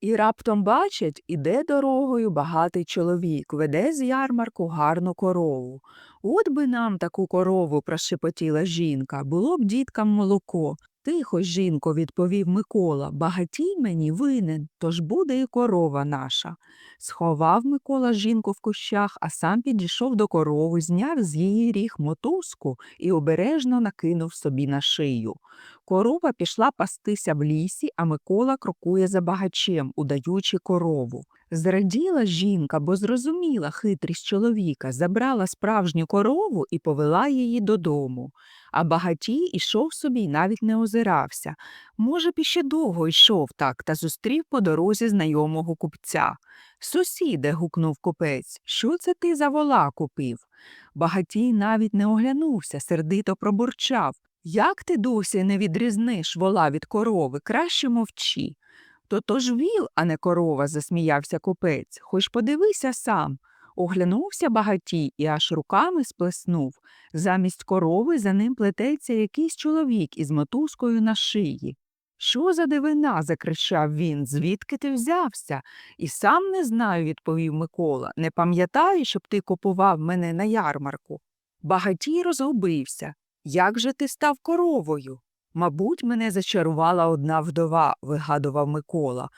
І раптом бачать, іде дорогою багатий чоловік, веде з ярмарку гарну корову. От би нам таку корову, прошепотіла жінка, було б діткам молоко. Тихо, жінко, відповів Микола, багатій мені винен, тож буде і корова наша. Сховав Микола жінку в кущах, а сам підійшов до корови, зняв з її ріг мотузку і обережно накинув собі на шию. Корова пішла пастися в лісі, а Микола крокує за багачем, удаючи корову. Зраділа жінка, бо зрозуміла хитрість чоловіка, забрала справжню корову і повела її додому. А багатій ішов собі й навіть не озирався. Може, б іще довго йшов так та зустрів по дорозі знайомого купця. Сусіде, гукнув купець, що це ти за вола купив? Багатій навіть не оглянувся, сердито пробурчав. Як ти досі не відрізниш вола від корови? Краще мовчи. То то ж віл, а не корова, засміявся купець. Хоч подивися сам. Оглянувся багатій і аж руками сплеснув. Замість корови за ним плететься якийсь чоловік із мотузкою на шиї. Що за дивина? закричав він. Звідки ти взявся? І сам не знаю, відповів Микола. Не пам'ятаю, щоб ти купував мене на ярмарку. Багатій розгубився. Як же ти став коровою? Мабуть, мене зачарувала одна вдова, вигадував Микола.